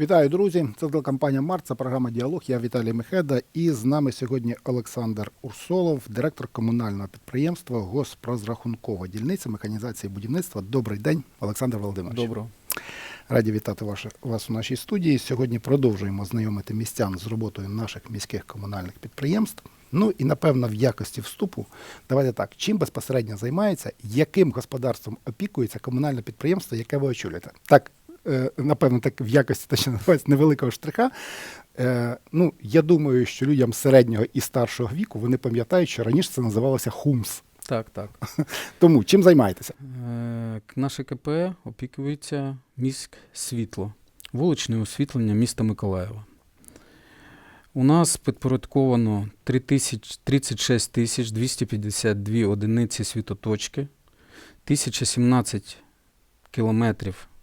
Вітаю, друзі! Це телекомпанія Март, це програма Діалог. Я Віталій Мехеда. І з нами сьогодні Олександр Урсолов, директор комунального підприємства Госпрозрахункова дільниця механізації будівництва. Добрий день, Олександр Володимирович. Добро. Раді вітати вас у нашій студії. Сьогодні продовжуємо знайомити містян з роботою наших міських комунальних підприємств. Ну і напевно в якості вступу. Давайте так, чим безпосередньо займається, яким господарством опікується комунальне підприємство, яке ви очолюєте? Так, напевно, так в якості те, що називається невеликого штриха. Е, ну, я думаю, що людям середнього і старшого віку вони пам'ятають, що раніше це називалося ХУМС. Так, так. Тому чим займаєтеся? Е, Наше КП опікується міськ світло, вуличне освітлення міста Миколаєва. У нас підпорядковано 36 тисяч 252 одиниці світоточки, 1017 кілометрів е,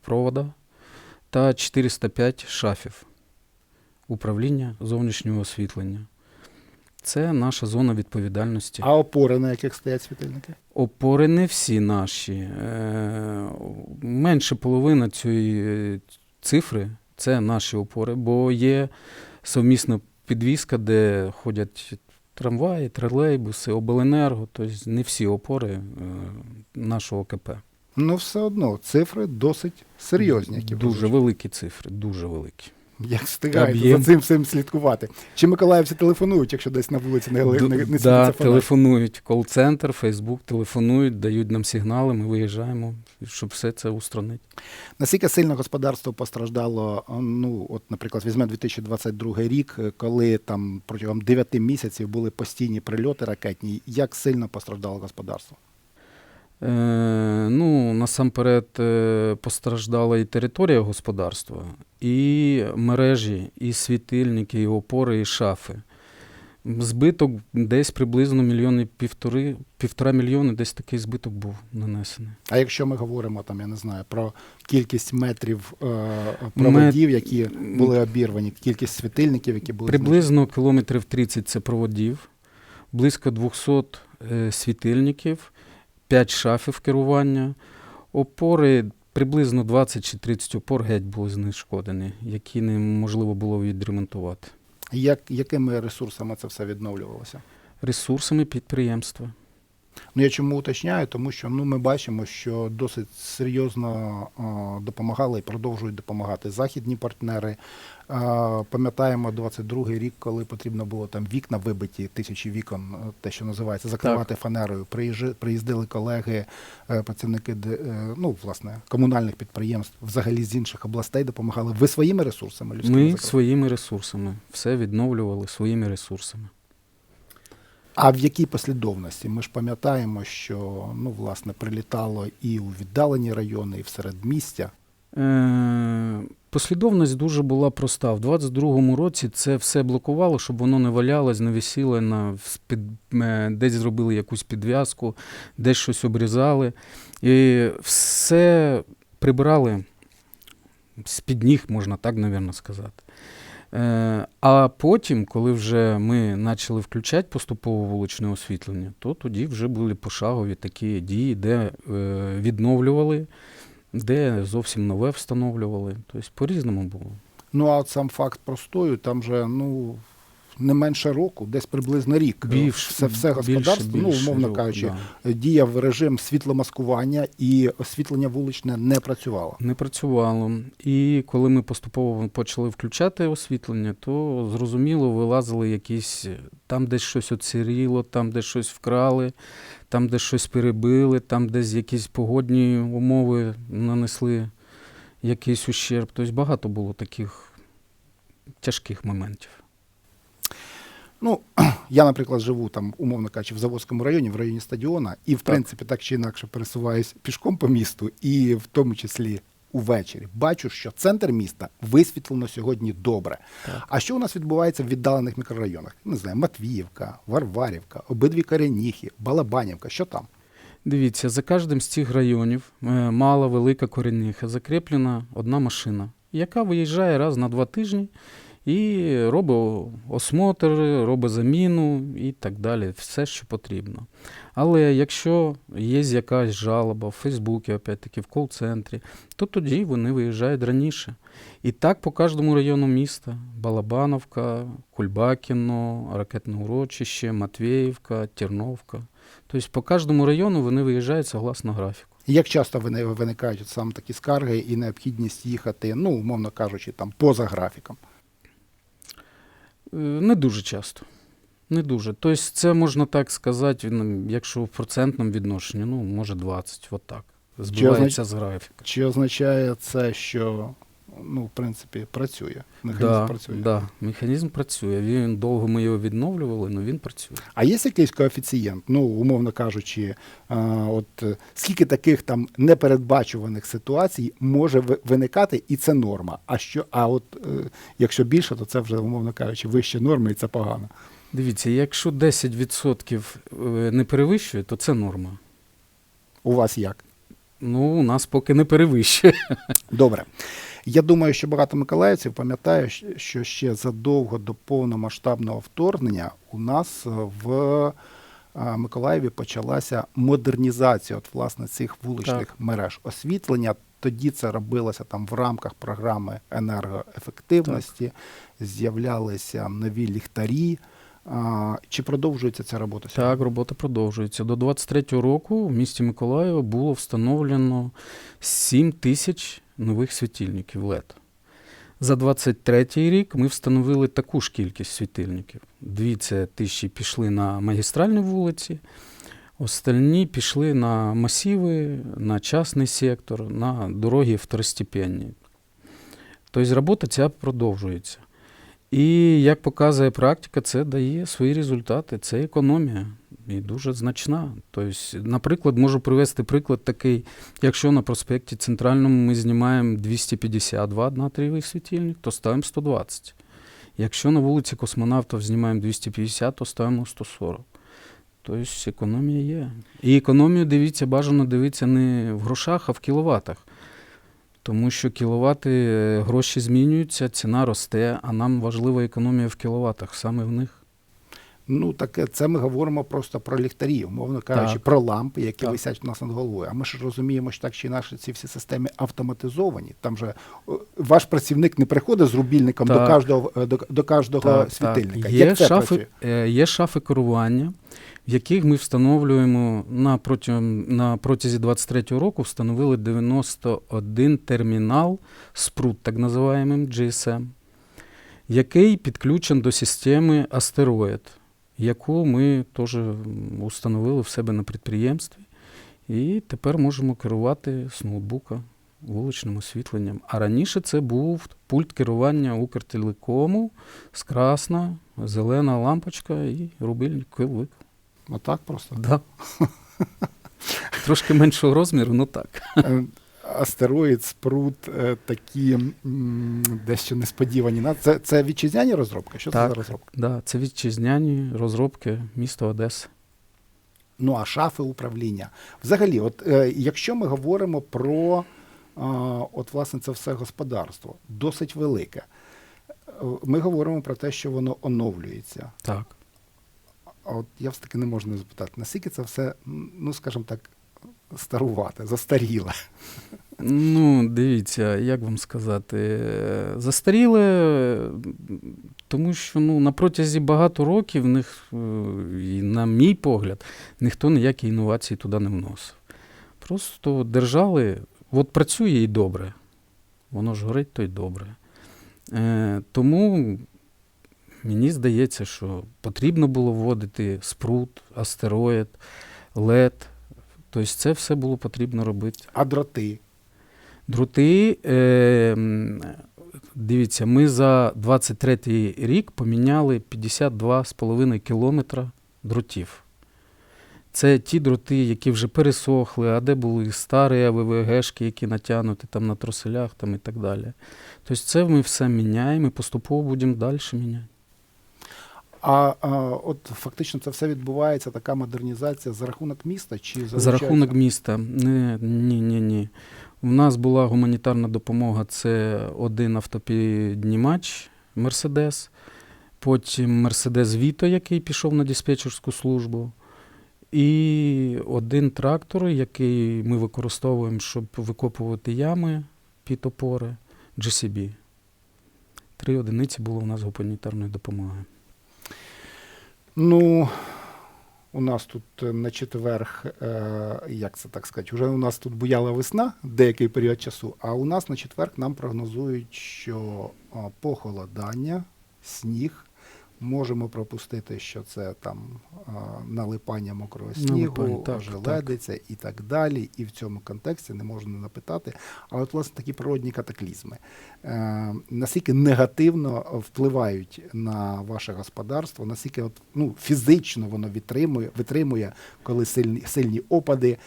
провода та 405 шафів управління зовнішнього освітлення. Це наша зона відповідальності. А опори, на яких стоять світильники? Опори не всі наші. Е, Менше половина цієї цифри це наші опори, бо є совмісна підвізка, де ходять трамваї, тролейбуси, обленерго, тобто не всі опори е, нашого КП. Ну, все одно цифри досить серйозні, які дуже будуть. великі цифри, дуже великі. Як встигаєте за цим всім слідкувати? Чи миколаївці телефонують, якщо десь на вулиці не, не, не, да, телефонують кол-центр, Фейсбук, телефонують, дають нам сигнали, ми виїжджаємо, щоб все це устранити. Наскільки сильно господарство постраждало? Ну, от, наприклад, візьме 2022 рік, е, коли там протягом 9 місяців були постійні прильоти ракетні. Як сильно постраждало господарство? Е, ну, насамперед е, постраждала і територія господарства, і мережі, і світильники, і опори, і шафи. Збиток десь приблизно мільйони півтори, півтора мільйони, десь такий збиток був нанесений. А якщо ми говоримо там, я не знаю, про кількість метрів е, проводів, які були обірвані, кількість світильників, які були Приблизно кілометрів 30 це проводів, близько 200 е, світильників, 5 шафів керування, опори, приблизно 20 чи 30 опор геть були знешкодені, які неможливо було відремонтувати. як, якими ресурсами це все відновлювалося? Ресурсами підприємства. Ну я чому уточняю, тому що ну ми бачимо, що досить серйозно а, допомагали і продовжують допомагати західні партнери. А, пам'ятаємо 22-й рік, коли потрібно було там вікна вибиті, тисячі вікон, е, те, що називається, закривати фанерою. Приїжджи- приїздили колеги, е, працівники е, ну власне комунальних підприємств, взагалі з інших областей допомагали. Ви своїми ресурсами людськими Ми закривали? своїми ресурсами все відновлювали своїми ресурсами. А в якій послідовності? Ми ж пам'ятаємо, що ну власне прилітало і у віддалені райони, і в середмістя. Е, Послідовність дуже була проста. В 22-му році це все блокувало, щоб воно не валялось, не висіло на під, е, десь зробили якусь підв'язку, десь щось обрізали. І все прибирали з-під ніг, можна так, напевно, сказати. Е, А потім, коли вже ми почали включати поступово вуличне освітлення, то тоді вже були пошагові такі дії, де е, відновлювали, де зовсім нове встановлювали. Тобто по-різному було. Ну а от сам факт простою, там же ну не менше року, десь приблизно рік. Більш, все, все господарство, ну умовно кажучи, да. діяв режим світломаскування і освітлення вуличне не працювало. Не працювало. І коли ми поступово почали включати освітлення, то зрозуміло вилазили якісь там десь щось оціріло, там десь щось вкрали, там десь щось перебили, там десь якісь погодні умови нанесли якийсь ущерб. Тобто багато було таких тяжких моментів. Ну я, наприклад, живу там, умовно кажучи, в Заводському районі, в районі стадіона, і в Так. принципі так чи інакше пересуваюсь пішком по місту, і в тому числі. Увечері бачу, що центр міста висвітлено сьогодні добре. Так. А що у нас відбувається в віддалених мікрорайонах? Не знаю, Матвіївка, Варварівка, обидві Коряніхи, Балабанівка. Що там? Дивіться, за кожним з цих районів е, мала велика корінниха, закріплена одна машина, яка виїжджає раз на два тижні і робить осмотр, робить заміну і так далі, все, що потрібно. Але якщо є якась жалоба в Фейсбуці, опять-таки в кол-центрі, то тоді вони виїжджають раніше. І так по кожному району міста: Балабановка, Кульбакіно, Ракетне урочище, Матвіївка, Терновка. Тобто по кожному району вони виїжджають согласно графіку. Як часто вини- виникають саме такі скарги і необхідність їхати, ну, умовно кажучи, там поза графіком? Е, Не дуже часто. Не дуже. Тобто, це можна так сказати, якщо в процентному відношенні, ну, може 20, от так. Збивається з графіка. Чи означає це, що ну, в принципі, працює? Механізм Да, працює. да, механізм працює. Він довго ми його відновлювали, але він працює. А є якийсь коефіцієнт, ну, умовно кажучи, а, от е, скільки таких там непередбачуваних ситуацій може виникати, і це норма. А що, а от е, якщо більше, то це вже, умовно кажучи, вище норми, і це погано. Дивіться, якщо 10% е, не перевищує, то це норма. У вас як? Ну, у нас поки не перевищує. Добре. Я думаю, що багато миколаївців пам'ятає, що ще задовго до повномасштабного вторгнення у нас е, в е, Миколаєві почалася модернізація от, власне, цих вуличних Так. мереж освітлення. Тоді це робилося там в рамках програми енергоефективності, з'являлися нові ліхтарі. А, чи продовжується ця робота Так, робота продовжується. До 23-го року в місті Миколаєва було встановлено 7 тисяч нових світильників LED. За 23-й рік ми встановили таку ж кількість світильників. Дві це тисячі пішли на магістральні вулиці, остальні пішли на масиви, на частний сектор, на дороги второстепенні. Тобто робота ця продовжується. І як показує практика, це дає свої результати. Це економія і дуже значна. Тобто, наприклад, можу привести приклад такий: якщо на проспекті Центральному ми знімаємо 252 натрієвий світильник, то ставимо 120. Якщо на вулиці космонавтів знімаємо 250, то ставимо 140. Тобто економія є. І економію дивіться, бажано дивитися не в грошах, а в кіловатах. Тому що кіловати е, гроші змінюються, ціна росте, а нам важлива економія в кіловатах, саме в них. Ну, таке, це ми говоримо просто про ліхтарі, умовно кажучи, Так. про лампи, які Так. висять у нас над головою. А ми ж розуміємо, що так чи інакше ці всі системи автоматизовані. Там же ваш працівник не приходить з рубільником до кожного е, до, до кожного світильника. Є, Як це шафи, працює? е, є шафи керування, в яких ми встановлюємо на, протягом, на протязі 23-го року встановили 91 термінал спрут, так називаємо GSM, який підключений до системи Астероїд, яку ми теж установили в себе на підприємстві. І тепер можемо керувати з ноутбука вуличним освітленням. А раніше це був пульт керування Укртелекому з красна, зелена лампочка і рубильник килвик. Отак просто. Да. Трошки меншого розміру, ну так. Астероїд, спрут, е, такі дещо несподівані. Це, це вітчизняні розробки? Що це Так. за розробка? Да, це вітчизняні розробки міста Одеси. Ну а шафи управління. Взагалі, от е, якщо ми говоримо про е, от, власне, це все господарство, досить велике. Е, Ми говоримо про те, що воно оновлюється. Так. А от я все таки не можу не запитати, наскільки це все, ну скажімо так, старувате, застаріле. Ну, дивіться, як вам сказати, е, застаріле, е, тому що ну, на протязі багато років, в них, е, на мій погляд, ніхто ніякі інновації туди не вносив. Просто держали, от працює і добре. Воно ж горить, то й добре. Е, тому мені здається, що потрібно було вводити спрут, астероїд, лед. Тобто це все було потрібно робити. А дроти. Дроти, е, дивіться, ми за 23 рік поміняли 52,5 кілометра дротів. Це ті дроти, які вже пересохли, а де були старі АВВГшки, які натягнуті там на троселях там і так далі. Тобто це ми все міняємо і поступово будемо далі міняти. А, а от фактично це все відбувається, така модернізація за рахунок міста чи За залучається- рахунок міста. Ні, ні, ні. У нас була гуманітарна допомога, це один автопіднімач Мерседес, потім Мерседес Віто, який пішов на диспетчерську службу, і один трактор, який ми використовуємо, щоб викопувати ями під опори, GCB. Три одиниці було у нас гуманітарної допомоги. Ну, у нас тут е, на четверг, е, як це так сказати, вже у нас тут буяла весна деякий період часу, а у нас на четверг нам прогнозують, що а, похолодання, сніг. Можемо пропустити, що це там налипання мокрого снігу, Налипання, так, ожеледиця і так далі. І в цьому контексті не можна напитати. Але от, власне, такі природні катаклізми. Е, наскільки негативно впливають на ваше господарство, наскільки от, ну, фізично воно витримує, витримує, коли сильні, сильні опади,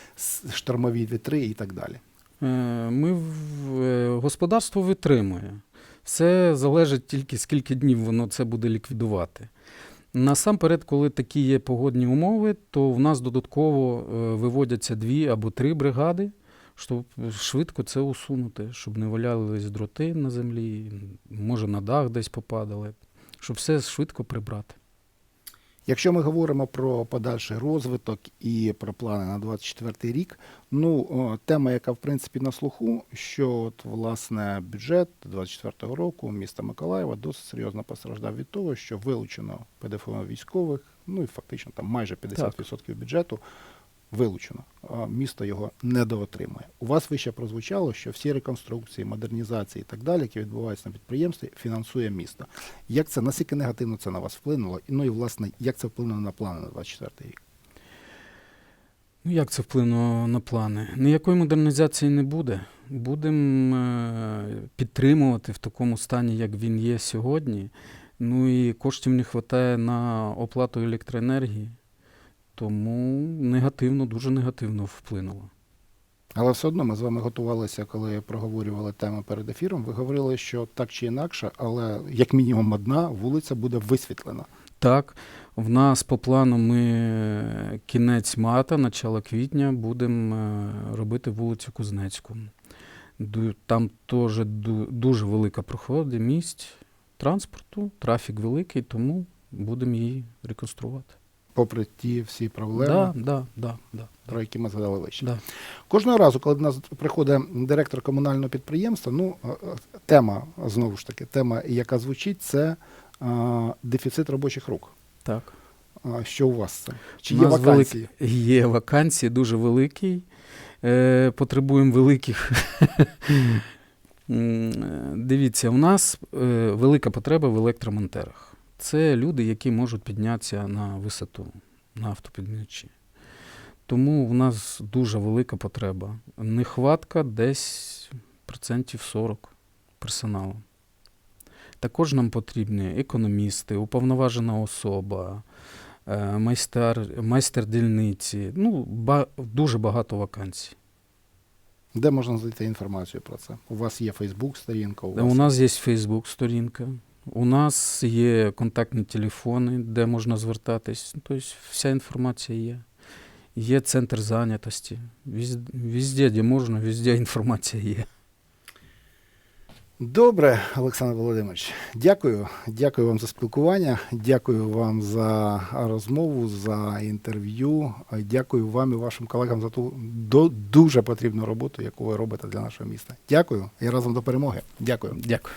штормові вітри і так далі. Е, Ми в- е, господарство витримує. Все залежить тільки скільки днів воно це буде ліквідувати. Насамперед, коли такі є погодні умови, то в нас додатково е, виводяться дві або три бригади, щоб швидко це усунути, щоб не валялись дроти на землі, може на дах десь попадали, щоб все швидко прибрати. Якщо ми говоримо про подальший розвиток і про плани на 24 рік, ну тема, яка в принципі на слуху, що от власне бюджет 24 року міста Миколаєва досить серйозно постраждав від того, що вилучено ПДФО військових, ну і фактично там майже 50% бюджету вилучено. Місто його недоотримує. У вас вище прозвучало, що всі реконструкції, модернізації і так далі, які відбуваються на підприємстві, фінансує місто. Як це наскільки негативно це на вас вплинуло? Ну і власне, як це вплинуло на плани на 24 рік? Ну, як це вплинуло на плани? Ніякої модернізації не буде. Будемо е, підтримувати в такому стані, як він є сьогодні. Ну і коштів не вистачає на оплату електроенергії, тому негативно, дуже негативно вплинуло. Але все одно ми з вами готувалися, коли проговорювали тему перед ефіром. Ви говорили, що так чи інакше, але як мінімум одна вулиця буде висвітлена. Так, в нас по плану ми кінець мата, начало квітня будемо е, робити вулицю Кузнецьку. Там теж дуже велика проходимість транспорту, трафік великий, тому будемо її реконструвати. Попри ті всі проблеми, Да, да, да, да, про які ми згадали вище. да. Кожного разу, коли до нас приходить директор комунального підприємства, ну тема знову ж таки, тема, яка звучить, це е, дефіцит робочих рук. Так. А що у вас це? Чи є вакансії? велик- Є вакансії, дуже великий. Е, потребуємо великих. Е, Дивіться, у нас е, велика потреба в електромонтерах. Це люди, які можуть піднятися на висоту, на автопідмічі. Тому в нас дуже велика потреба. Нехватка десь процентів 40 персоналу. Також нам потрібні економісти, уповноважена особа, е, майстер, майстер дільниці. Ну, ба, дуже багато вакансій. Де можна знайти інформацію про це? У вас є Фейсбук сторінка, у У нас є Фейсбук сторінка, у нас є контактні телефони, де можна звертатись. Ну, Тобто вся інформація є. Є центр зайнятості. Віз- Везде, де можна, везде інформація є. Добре, Олександр Володимирович, дякую. Дякую вам за спілкування. Дякую вам за розмову, за інтерв'ю. Дякую вам і вашим колегам за ту дуже потрібну роботу, яку ви робите для нашого міста. Дякую і разом до перемоги. Дякую. Дякую.